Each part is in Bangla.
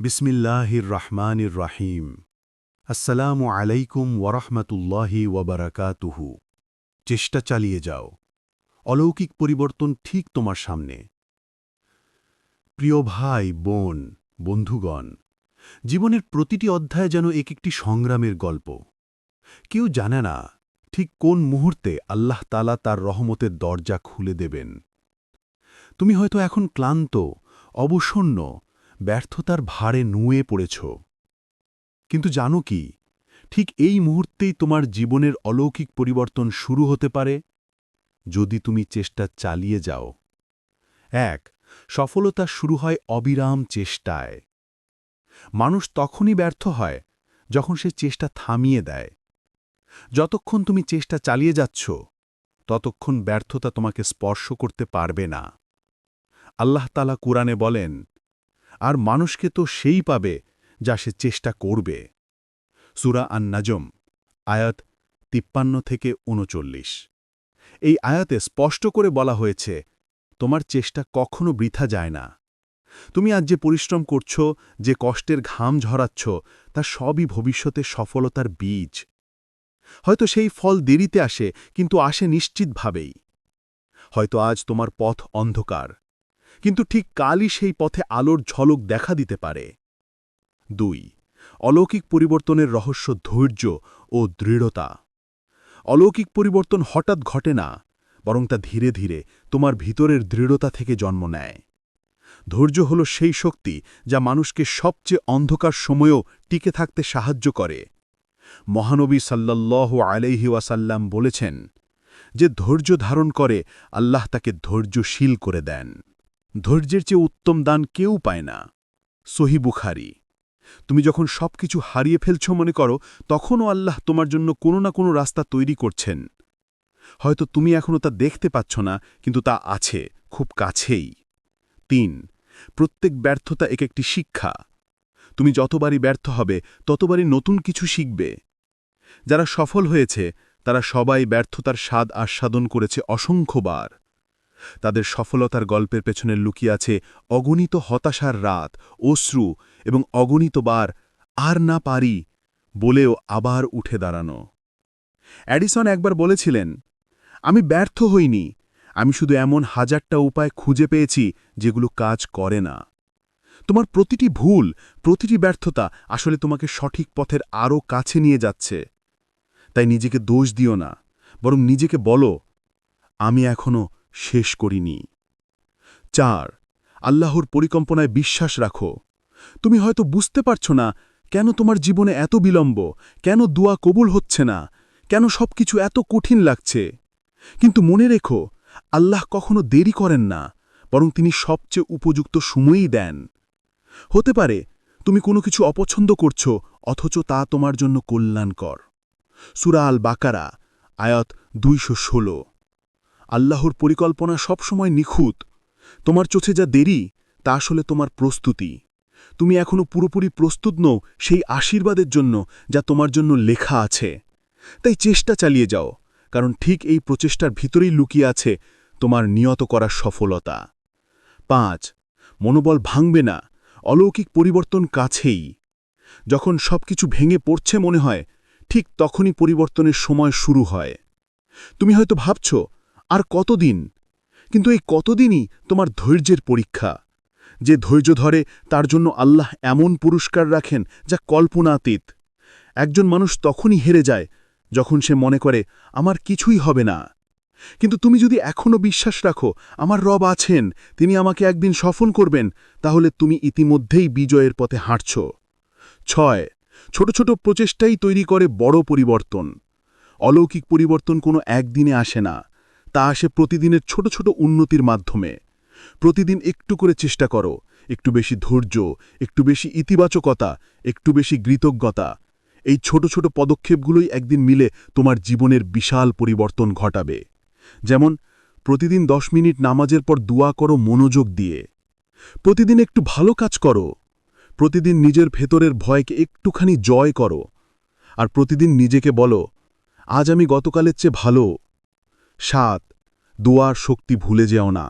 বিসমিল্লাহির রহমানির রাহিম আসসালামু আলাইকুম ওরহমতুল্লাহি ওবরাকাতুহু চেষ্টা চালিয়ে যাও। অলৌকিক পরিবর্তন ঠিক তোমার সামনে। প্রিয় ভাই, বোন, বন্ধুগণ, জীবনের প্রতিটি অধ্যায় যেন এক একটি সংগ্রামের গল্প। কেউ জানে না ঠিক কোন মুহূর্তে আল্লাহ তালা তার রহমতের দরজা খুলে দেবেন। তুমি হয়তো এখন ক্লান্ত, অবসন্ন ব্যর্থতার ভারে নুয়ে পড়েছ। কিন্তু জানো কি, ঠিক এই মুহূর্তেই তোমার জীবনের অলৌকিক পরিবর্তন শুরু হতে পারে, যদি তুমি চেষ্টা চালিয়ে যাও। এক, সফলতা শুরু হয় অবিরাম চেষ্টায়। মানুষ তখনই ব্যর্থ হয় যখন সে চেষ্টা থামিয়ে দেয়। যতক্ষণ তুমি চেষ্টা চালিয়ে যাচ্ছ, ততক্ষণ ব্যর্থতা তোমাকে স্পর্শ করতে পারবে না। আল্লাহ তালা কুরআনে বলেন আর মানুষকে তো সেই পাবে যা সে চেষ্টা করবে। সুরা আন নাজম আয়াত তিপ্পান্ন থেকে উনচল্লিশ। এই আয়াতে স্পষ্ট করে বলা হয়েছে, তোমার চেষ্টা কখনো বৃথা যায় না। তুমি আজ যে পরিশ্রম করছ, যে কষ্টের ঘাম ঝরাচ্ছ, তা সবই ভবিষ্যতে সফলতার বীজ। হয়তো সেই ফল দেরিতে আসে, কিন্তু আসে নিশ্চিতভাবেই। হয়তো আজ তোমার পথ অন্ধকার। কিন্তু ঠিক কালই সেই পথে আলোর ঝলক দেখা দিতে পারে। দুই, অলৌকিক পরিবর্তনের রহস্য ধৈর্য ও দৃঢ়তা। অলৌকিক পরিবর্তন হঠাৎ ঘটে না, বরং তা ধীরে ধীরে তোমার ভিতরের দৃঢ়তা থেকে জন্ম নেয়। ধৈর্য হল সেই শক্তি যা মানুষকে সবচেয়ে অন্ধকার সময়েও টিকে থাকতে সাহায্য করে। মহানবী সাল্লাল্লাহ আলাইহি ওয়াসাল্লাম বলেছেন, যে ধৈর্য ধারণ করে, আল্লাহ তাকে ধৈর্যশীল করে দেন। ধৈর্যের চেয়ে উত্তম দান কেউ পায় না। সহি বুখারি। তুমি যখন সবকিছু হারিয়ে ফেলছ মনে করো, তখনও আল্লাহ তোমার জন্য কোনো না কোনো রাস্তা তৈরি করছেন। হয়তো তুমি এখনও তা দেখতে পাচ্ছ না, কিন্তু তা আছে, খুব কাছেই। তিন, প্রত্যেক ব্যর্থতা এক একটি শিক্ষা। তুমি যতবারই ব্যর্থ হবে, ততবারই নতুন কিছু শিখবে। যারা সফল হয়েছে, তারা সবাই ব্যর্থতার স্বাদ আস্বাদন করেছে অসংখ্যবার। তাদের সফলতার গল্পের পেছনে লুকিয়ে আছে অগণিত হতাশার রাত, অশ্রু এবং অগণিতবার আর না পারি বলেও আবার উঠে দাঁড়ানো। অ্যাডিসন একবার বলেছিলেন, আমি ব্যর্থ হইনি, আমি শুধু এমন হাজারটা উপায় খুঁজে পেয়েছি যেগুলো কাজ করে না। তোমার প্রতিটি ভুল, প্রতিটি ব্যর্থতা আসলে তোমাকে সঠিক পথের আরও কাছে নিয়ে যাচ্ছে। তাই নিজেকে দোষ দিও না, বরং নিজেকে বলো, আমি এখনও শেষ করিনি। চার, আল্লাহর পরিকল্পনায় বিশ্বাস রাখো। তুমি হয়তো বুঝতে পারছ না, কেন তোমার জীবনে এত বিলম্ব, কেন দোয়া কবুল হচ্ছে না, কেন সবকিছু এত কঠিন লাগছে। কিন্তু মনে রেখো, আল্লাহ কখনো দেরি করেন না, বরং তিনি সবচেয়ে উপযুক্ত সময়ই দেন। হতে পারে, তুমি কোনো কিছু অপছন্দ করছ, অথচ তা তোমার জন্য কল্যাণকর। সুরা আল বাকারা আয়াত দুইশো ষোলো। আল্লাহর পরিকল্পনা সবসময় নিখুঁত। তোমার চোখে যা দেরি, তা আসলে তোমার প্রস্তুতি। তুমি এখনও পুরোপুরি প্রস্তুত নও সেই আশীর্বাদের জন্য যা তোমার জন্য লেখা আছে। তাই চেষ্টা চালিয়ে যাও, কারণ ঠিক এই প্রচেষ্টার ভিতরেই লুকিয়ে আছে তোমার নিয়ত করার সফলতা। পাঁচ, মনোবল ভাঙবে না, অলৌকিক পরিবর্তন কাছেই। যখন সবকিছু ভেঙে পড়ছে মনে হয়, ঠিক তখনই পরিবর্তনের সময় শুরু হয়। তুমি হয়তো ভাবছ আর কতদিন? কিন্তু এই কতদিনই তোমার ধৈর্যের পরীক্ষা? যে ধৈর্য ধরে, তার জন্য আল্লাহ এমন পুরস্কার রাখেন যা কল্পনাতীত। একজন মানুষ তখনই হেরে যায় যখন সে মনে করে, আমার কিছুই হবে না। কিন্তু তুমি যদি এখনও বিশ্বাস রাখো, আমার রব আছেন, তিনি আমাকে একদিন সফল করবেন, তাহলে তুমি ইতিমধ্যেই বিজয়ের পথে হাঁটছ। ছয়, ছোট ছোট প্রচেষ্টাই তৈরি করে বড় পরিবর্তন। অলৌকিক পরিবর্তন কোনো একদিনে আসে না। তা আসে প্রতিদিনের ছোট ছোট উন্নতির মাধ্যমে। প্রতিদিন একটু করে চেষ্টা করো, একটু বেশি ধৈর্য, একটু বেশি ইতিবাচকতা, একটু বেশি কৃতজ্ঞতা। এই ছোট ছোট পদক্ষেপগুলোই একদিন মিলে তোমার জীবনের বিশাল পরিবর্তন ঘটাবে। যেমন, প্রতিদিন দশ মিনিট নামাজের পর দোয়া করো মনোযোগ দিয়ে। প্রতিদিন একটু ভালো কাজ করো। প্রতিদিন নিজের ভেতরের ভয়কে একটুখানি জয় করো। আর প্রতিদিন নিজেকে বলো, আজ আমি গতকালের চেয়ে ভালো। সাত, দোয়ার শক্তি ভুলে যেও না।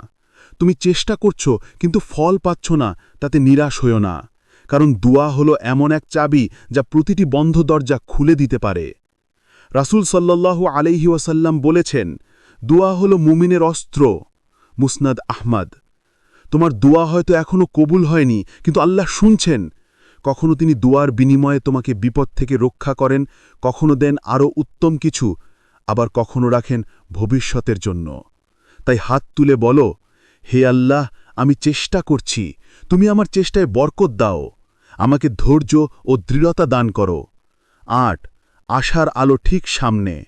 তুমি চেষ্টা করছ, কিন্তু ফল পাচ্ছ না, তাতে নিরাশ হইও না। কারণ দুয়া হল এমন এক চাবি যা প্রতিটি বন্ধ দরজা খুলে দিতে পারে। রাসূল সাল্লাল্লাহু আলাইহি ওয়াসাল্লাম বলেছেন, দুয়া হল মুমিনের অস্ত্র, মুসনাদ আহমদ। তোমার দোয়া হয়তো এখনও কবুল হয়নি, কিন্তু আল্লাহ শুনছেন। কখনো তিনি দুয়ার বিনিময়ে তোমাকে বিপদ থেকে রক্ষা করেন, কখনো দেন আরও উত্তম কিছু আবার কখনো রাখেন ভবিষ্যতের জন্য। তাই হাত তুলে বলো, হে আল্লাহ, আমি চেষ্টা করছি। তুমি আমার চেষ্টায় বরকত দাও। আমাকে ধৈর্য ও দৃঢ়তা দান করো। আট, আশার আলো ঠিক সামনে।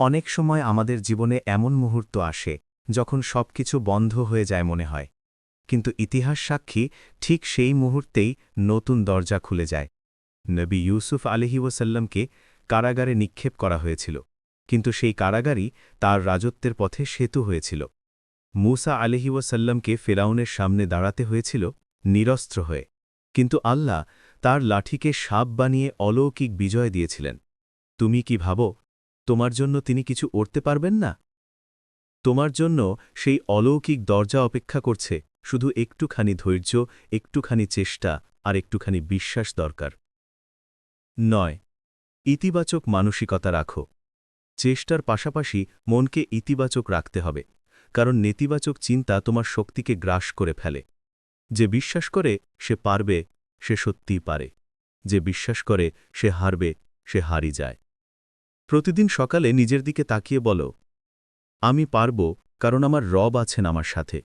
অনেক সময় আমাদের জীবনে এমন মুহূর্ত আসে, যখন সবকিছু বন্ধ হয়ে যায় মনে হয়। কিন্তু ইতিহাস সাক্ষী, ঠিক সেই মুহূর্তেই নতুন দরজা খুলে যায়। নবী ইউসুফ আলহি ওসাল্লামকে কারাগারে নিক্ষেপ করা হয়েছিল। কিন্তু সেই কারাগারই তার রাজত্বের পথে সেতু হয়েছিল। মুসা আলহি ওসাল্লামকে ফেরাউনের সামনে দাঁড়াতে হয়েছিল, নিরস্ত্র হয়ে। কিন্তু আল্লাহ তার লাঠিকে সাপ বানিয়ে অলৌকিক বিজয় দিয়েছিলেন। তুমি কি ভাবো, তোমার জন্য তিনি কিছু করতে পারবেন না? তোমার জন্য সেই অলৌকিক দরজা অপেক্ষা করছে, শুধু একটুখানি ধৈর্য, একটুখানি চেষ্টা, আর একটুখানি বিশ্বাস দরকার। নয়, ইতিবাচক মানসিকতা রাখো। চেষ্টার পাশাপাশি মনকে ইতিবাচক রাখতে হবে, কারণ নেতিবাচক চিন্তা তোমার শক্তিকে গ্রাস করে ফেলে। যে বিশ্বাস করে, সে পারবে, সে সত্যিই পারে। যে বিশ্বাস করে, সে হারবে, সে হারি যায়। প্রতিদিন সকালে নিজের দিকে তাকিয়ে বলো, আমি পারব, কারণ আমার রব আছেন আমার সাথে।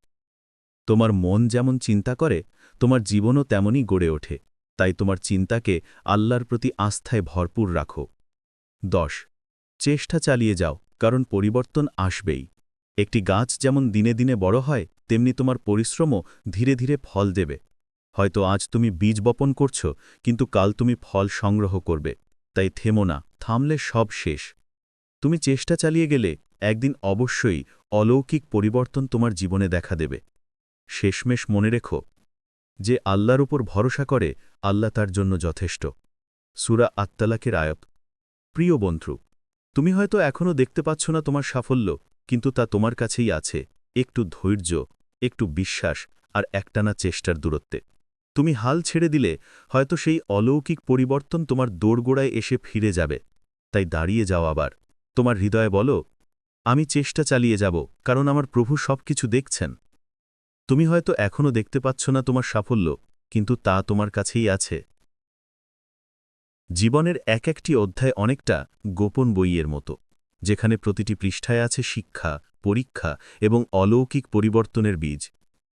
তোমার মন যেমন চিন্তা করে, তোমার জীবনও তেমনই গড়ে ওঠে। তাই তোমার চিন্তাকে আল্লাহর প্রতি আস্থায় ভরপুর রাখো। দশ চেষ্টা চালিয়ে যাও, কারণ পরিবর্তন আসবেই। একটি গাছ যেমন দিনে দিনে বড় হয়, তেমনি তোমার পরিশ্রমও ধীরে ধীরে ফল দেবে। হয়তো আজ তুমি বীজ বপন করছ, কিন্তু কাল তুমি ফল সংগ্রহ করবে। তাই থেমো না, থামলে সব শেষ। তুমি চেষ্টা চালিয়ে গেলে একদিন অবশ্যই অলৌকিক পরিবর্তন তোমার জীবনে দেখা দেবে। শেষমেশ মনে রেখো, যে আল্লাহর উপর ভরসা করে, আল্লাহ তার জন্য যথেষ্ট। সুরা আত্মালাকের আয়ত। প্রিয় বন্ধু তুমি হয়তো এখনও দেখতে পাচ্ছ না তোমার সাফল্য, কিন্তু তা তোমার কাছেই আছে। একটু ধৈর্য, একটু বিশ্বাস আর একটানা চেষ্টার দূরত্বে। তুমি হাল ছেড়ে দিলে হয়তো সেই অলৌকিক পরিবর্তন তোমার দোরগোড়ায় এসে ফিরে যাবে। তাই দাঁড়িয়ে যাও আবার। তোমার হৃদয়ে বলো, আমি চেষ্টা চালিয়ে যাব, কারণ আমার প্রভু সব কিছু দেখছেন। তুমি হয়তো এখনও দেখতে পাচ্ছ না তোমার সাফল্য, কিন্তু তা তোমার কাছেই আছে। জীবনের এক একটি অধ্যায় অনেকটা গোপন বইয়ের মতো, যেখানে প্রতিটি পৃষ্ঠায় আছে শিক্ষা, পরীক্ষা এবং অলৌকিক পরিবর্তনের বীজ।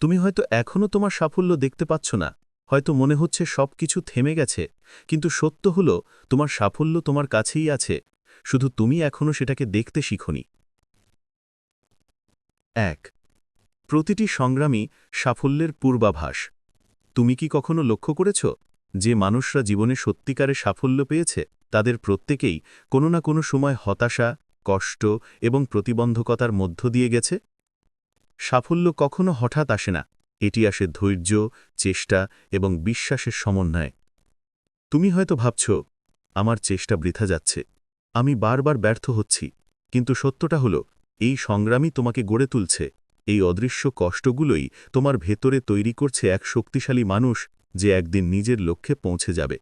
তুমি হয়তো এখনও তোমার সাফল্য দেখতে পাচ্ছ না, হয়তো মনে হচ্ছে সব কিছু থেমে গেছে, কিন্তু সত্য হল তোমার সাফল্য তোমার কাছেই আছে, শুধু তুমি এখনও সেটাকে দেখতে শিখনি। এক, প্রতিটি সংগ্রামী সাফল্যের পূর্বাভাস। তুমি কি কখনো লক্ষ্য করেছ? যে মানুষরা জীবনে সত্যিকারে সাফল্য পেয়েছে, তাদের প্রত্যেকেই কোনো না কোনো সময় হতাশা, কষ্ট এবং প্রতিবন্ধকতার মধ্য দিয়ে গেছে? সাফল্য কখনো হঠাৎ আসে না, এটি আসে ধৈর্য, চেষ্টা এবং বিশ্বাসের সমন্বয়ে। তুমি হয়তো ভাবছ, আমার চেষ্টা বৃথা যাচ্ছে, আমি বারবার ব্যর্থ হচ্ছি। কিন্তু সত্যটা হল, এই সংগ্রামই তোমাকে গড়ে তুলছে, এই অদৃশ্য কষ্টগুলোই তোমার ভেতরে তৈরি করছে এক শক্তিশালী মানুষ যে একদিন নিজের লক্ষ্যে পৌঁছে যাবে।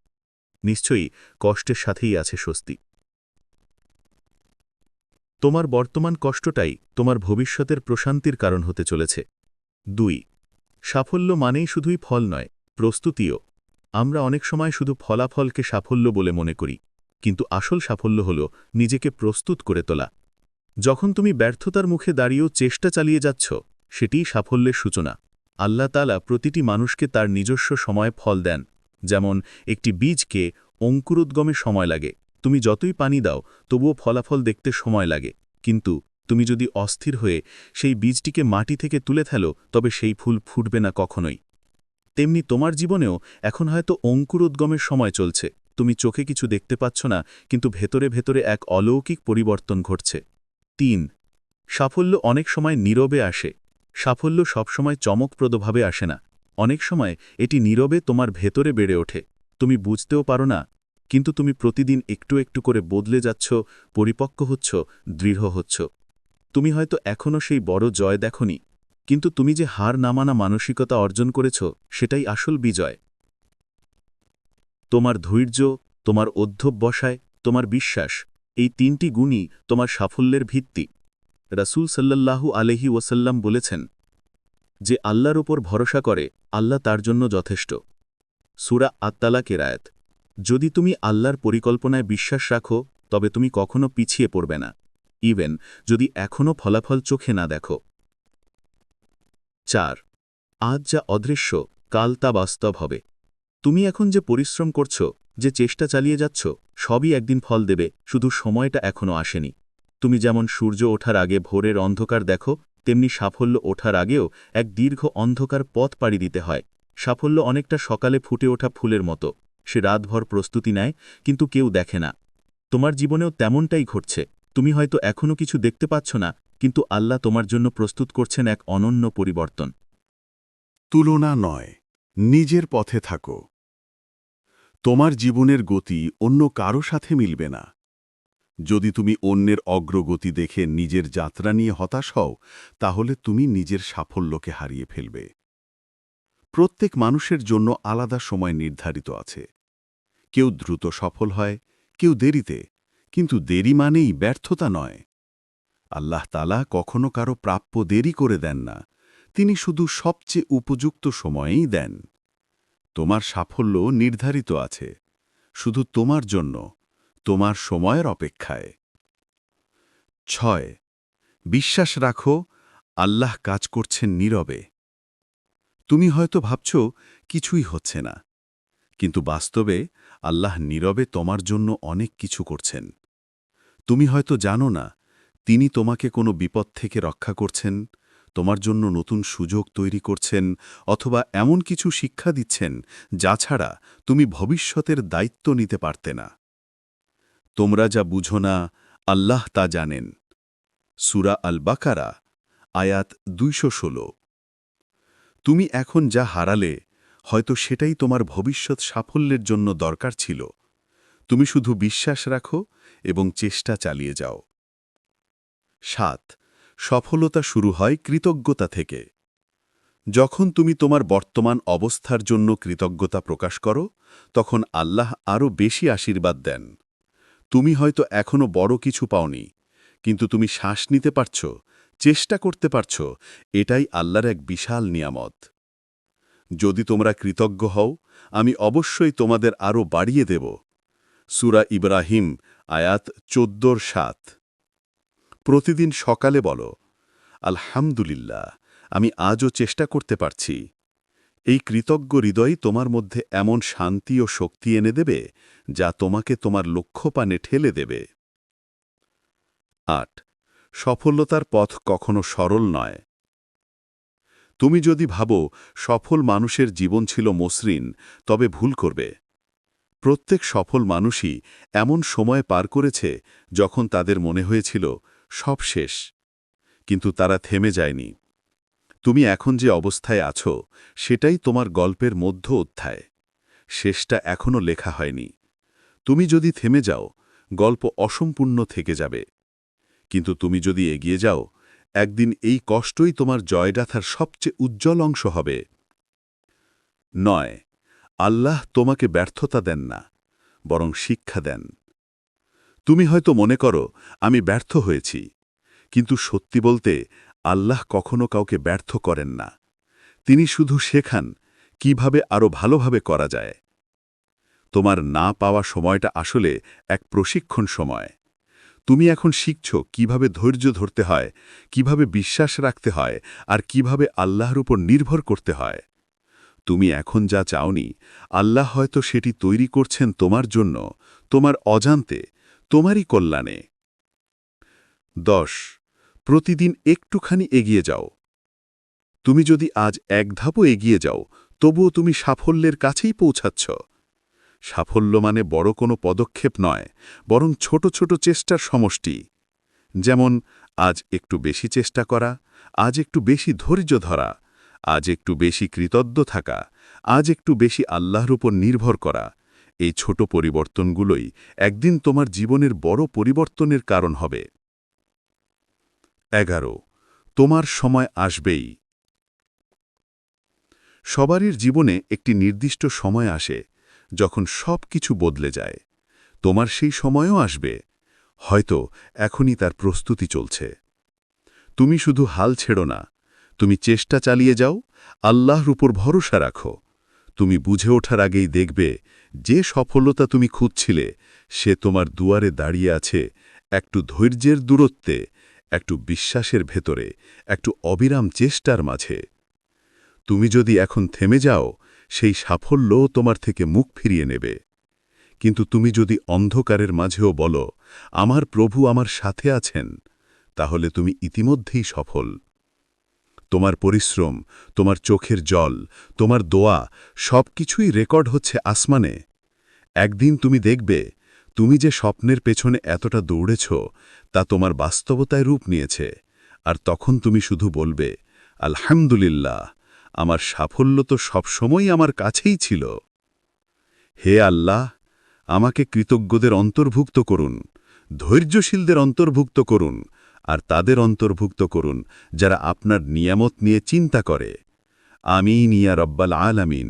নিশ্চয়ই কষ্টের সাথেই আছে স্বস্তি। তোমার বর্তমান কষ্টটাই তোমার ভবিষ্যতের প্রশান্তির কারণ হতে চলেছে। দুই, সাফল্য মানেই শুধুই ফল নয়, প্রস্তুতিও। আমরা অনেক সময় শুধু ফলাফলকে সাফল্য বলে মনে করি, কিন্তু আসল সাফল্য হল নিজেকে প্রস্তুত করে তোলা। যখন তুমি ব্যর্থতার মুখে দাঁড়িয়েও চেষ্টা চালিয়ে যাচ্ছ, সেটিই সাফল্যের সূচনা। আল্লাহ তালা প্রতিটি মানুষকে তার নিজস্ব সময় ফল দেন। যেমন, একটি বীজকে অঙ্কুরোদ্গমে সময় লাগে। তুমি যতই পানি দাও, তবুও ফলাফল দেখতে সময় লাগে। কিন্তু তুমি যদি অস্থির হয়ে সেই বীজটিকে মাটি থেকে তুলে ফেলো, তবে সেই ফুল ফুটবে না কখনোই। তেমনি তোমার জীবনেও এখন হয়তো অঙ্কুরোদ্গমের সময় চলছে। তুমি চোখে কিছু দেখতে পাচ্ছ না, কিন্তু ভেতরে ভেতরে এক অলৌকিক পরিবর্তন ঘটছে। তিন, সাফল্য অনেক সময় নীরবে আসে। সাফল্য সবসময় চমকপ্রদভাবে আসে না। অনেক সময় এটি নীরবে তোমার ভেতরে বেড়ে ওঠে। তুমি বুঝতেও পারো না, কিন্তু তুমি প্রতিদিন একটু একটু করে বদলে যাচ্ছ, পরিপক্ক হচ্ছ, দৃঢ় হচ্ছ। তুমি হয়তো এখনও সেই বড় জয় দেখনি, কিন্তু তুমি যে হার নামানা মানসিকতা অর্জন করেছ, সেটাই আসল বিজয়। তোমার ধৈর্য, তোমার অধ্যবসায়, তোমার বিশ্বাস, এই তিনটি গুণই তোমার সাফল্যের ভিত্তি। রাসূল সাল্লাল্লাহু আলহি ওয়াসাল্লাম বলেছেন যে আল্লাহর ওপর ভরসা করে, আল্লাহ তার জন্য যথেষ্ট। সুরা আত্মালা কেরায়াত যদি তুমি আল্লাহর পরিকল্পনায় বিশ্বাস রাখো, তবে তুমি কখনো পিছিয়ে পড়বে না। ইভেন যদি এখনও ফলাফল চোখে না দেখো। চার, আজ যা অদৃশ্য, কাল তা বাস্তব হবে। তুমি এখন যে পরিশ্রম করছ, যে চেষ্টা চালিয়ে যাচ্ছ, সবই একদিন ফল দেবে, শুধু সময়টা এখনও আসেনি। তুমি যেমন সূর্য ওঠার আগে ভোরের অন্ধকার দেখো, তেমনি সাফল্য ওঠার আগেও এক দীর্ঘ অন্ধকার পথ পাড়ি দিতে হয়। সাফল্য অনেকটা সকালে ফুটে ওঠা ফুলের মতো। সে রাতভর প্রস্তুতি নেয়, কিন্তু কেউ দেখে না। তোমার জীবনেও তেমনটাই ঘটছে। তুমি হয়তো এখনও কিছু দেখতে পাচ্ছ না, কিন্তু আল্লাহ তোমার জন্য প্রস্তুত করছেন এক অনন্য পরিবর্তন। তুলনা নয়, নিজের পথে থাকো। তোমার জীবনের গতি অন্য কারও সাথে মিলবে না। যদি তুমি অন্যের অগ্রগতি দেখে নিজের যাত্রা নিয়ে হতাশ হও, তাহলে তুমি নিজের সাফল্যকে হারিয়ে ফেলবে। প্রত্যেক মানুষের জন্য আলাদা সময় নির্ধারিত আছে। কেউ দ্রুত সফল হয়, কেউ দেরিতে, কিন্তু দেরি মানেই ব্যর্থতা নয়। আল্লাহ তালা কখনো কারও প্রাপ্য দেরি করে দেন না, তিনি শুধু সবচেয়ে উপযুক্ত সময়েই দেন। তোমার সাফল্য নির্ধারিত আছে, শুধু তোমার জন্য। তোমার সময়ের অপেক্ষায়। ছয়, বিশ্বাস রাখো, আল্লাহ কাজ করছেন নীরবে। তুমি হয়তো ভাবছ, কিছুই হচ্ছে না। কিন্তু বাস্তবে, আল্লাহ নীরবে তোমার জন্য অনেক কিছু করছেন। তুমি হয়তো জানো না, তিনি তোমাকে কোনো বিপদ থেকে রক্ষা করছেন, তোমার জন্য নতুন সুযোগ তৈরি করছেন, অথবা এমন কিছু শিক্ষা দিচ্ছেন, যা ছাড়া তুমি ভবিষ্যতের দায়িত্ব নিতে পারতে না। তোমরা যা বুঝো না, আল্লাহ তা জানেন। সুরা আল বাকারা আয়াত দুইশো ষোলো। তুমি এখন যা হারালে, হয়তো সেটাই তোমার ভবিষ্যৎ সাফল্যের জন্য দরকার ছিল। তুমি শুধু বিশ্বাস রাখো এবং চেষ্টা চালিয়ে যাও। সাত, সফলতা শুরু হয় কৃতজ্ঞতা থেকে। যখন তুমি তোমার বর্তমান অবস্থার জন্য কৃতজ্ঞতা প্রকাশ করো, তখন আল্লাহ আরও বেশি আশীর্বাদ দেন। তুমি হয়তো এখনও বড় কিছু পাওনি, কিন্তু তুমি শ্বাস নিতে পারছ, চেষ্টা করতে পারছ, এটাই আল্লাহর এক বিশাল নিয়ামত। যদি তোমরা কৃতজ্ঞ হও, আমি অবশ্যই তোমাদের আরও বাড়িয়ে দেব। সুরা ইব্রাহিম, আয়াত চোদ্দোর সাত। প্রতিদিন সকালে বলো, আলহামদুলিল্লাহ, আমি আজও চেষ্টা করতে পারছি। এই কৃতজ্ঞ হৃদয় তোমার মধ্যে এমন শান্তি ও শক্তি এনে দেবে, যা তোমাকে তোমার লক্ষ্যপানে ঠেলে দেবে। আট। সফলতার পথ কখনো সরল নয়। তুমি যদি ভাবো, সফল মানুষের জীবন ছিল মসৃণ, তবে ভুল করবে। প্রত্যেক সফল মানুষই এমন সময় পার করেছে, যখন তাদের মনে হয়েছিল, সব শেষ। কিন্তু তারা থেমে যায়নি। তুমি এখন যে অবস্থায় আছো, সেটাই তোমার গল্পের মধ্য অধ্যায়। শেষটা এখনও লেখা হয়নি। তুমি যদি থেমে যাও, গল্প অসম্পূর্ণ থেকে যাবে। কিন্তু তুমি যদি এগিয়ে যাও, একদিন এই কষ্টই তোমার জয়ডাথার সবচেয়ে উজ্জ্বল অংশ হবে। নয়, আল্লাহ তোমাকে ব্যর্থতা দেন না, বরং শিক্ষা দেন। তুমি হয়তো মনে করো, আমি ব্যর্থ হয়েছি, কিন্তু সত্যি বলতে আল্লাহ কখনো কাউকে ব্যর্থ করেন না। তিনি শুধু শেখান কীভাবে আরও ভালোভাবে করা যায়। তোমার না পাওয়া সময়টা আসলে এক প্রশিক্ষণ সময়। তুমি এখন শিখছ কীভাবে ধৈর্য ধরতে হয়, কীভাবে বিশ্বাস রাখতে হয়, আর কীভাবে আল্লাহর উপর নির্ভর করতে হয়। তুমি এখন যা চাওনি, আল্লাহ হয়তো সেটি তৈরি করছেন তোমার জন্য, তোমার অজান্তে, তোমারই কল্যাণে। দশ প্রতিদিন একটুখানি এগিয়ে যাও। তুমি যদি আজ এক ধাপও এগিয়ে যাও, তবুও তুমি সাফল্যের কাছেই পৌঁছাচ্ছ। সাফল্য মানে বড় কোনো পদক্ষেপ নয়, বরং ছোট ছোট চেষ্টার সমষ্টি। যেমন, আজ একটু বেশি চেষ্টা করা, আজ একটু বেশি ধৈর্য ধরা, আজ একটু বেশি কৃতজ্ঞ থাকা, আজ একটু বেশি আল্লাহর উপর নির্ভর করা, এই ছোট পরিবর্তনগুলোই একদিন তোমার জীবনের বড় পরিবর্তনের কারণ হবে। এগারো, তোমার সময় আসবেই। সবারই জীবনে একটি নির্দিষ্ট সময় আসে, যখন সব কিছু বদলে যায়। তোমার সেই সময়ও আসবে, হয়তো এখনই তার প্রস্তুতি চলছে। তুমি শুধু হাল ছেড়ো না, তুমি চেষ্টা চালিয়ে যাও, আল্লাহর উপর ভরসা রাখো। তুমি বুঝে ওঠার আগেই দেখবে, যে সফলতা তুমি খুঁজছিলে, সে তোমার দুয়ারে দাঁড়িয়ে আছে একটু ধৈর্যের দূরত্বে একটু বিশ্বাসের ভেতরে, একটু অবিরাম চেষ্টার মাঝে। তুমি যদি এখন থেমে যাও, সেই সাফল্য তোমার থেকে মুখ ফিরিয়ে নেবে। কিন্তু তুমি যদি অন্ধকারের মাঝেও বলো, আমার প্রভু আমার সাথে আছেন, তাহলে তুমি ইতিমধ্যেই সফল। তোমার পরিশ্রম, তোমার চোখের জল, তোমার দোয়া সব কিছুই রেকর্ড হচ্ছে আসমানে। একদিন তুমি দেখবে তুমি যে স্বপ্নের পেছনে এতটা দৌড়েছ, তা তোমার বাস্তবতায় রূপ নিয়েছে। আর তখন তুমি শুধু বলবে, আলহামদুলিল্লাহ, আমার সাফল্য তো সবসময়ই আমার কাছেই ছিল। হে আল্লাহ, আমাকে কৃতজ্ঞদের অন্তর্ভুক্ত করুন, ধৈর্যশীলদের অন্তর্ভুক্ত করুন, আর তাদের অন্তর্ভুক্ত করুন, যারা আপনার নিয়ামত নিয়ে চিন্তা করে। আমিন ইয়া রব্বাল আলামিন।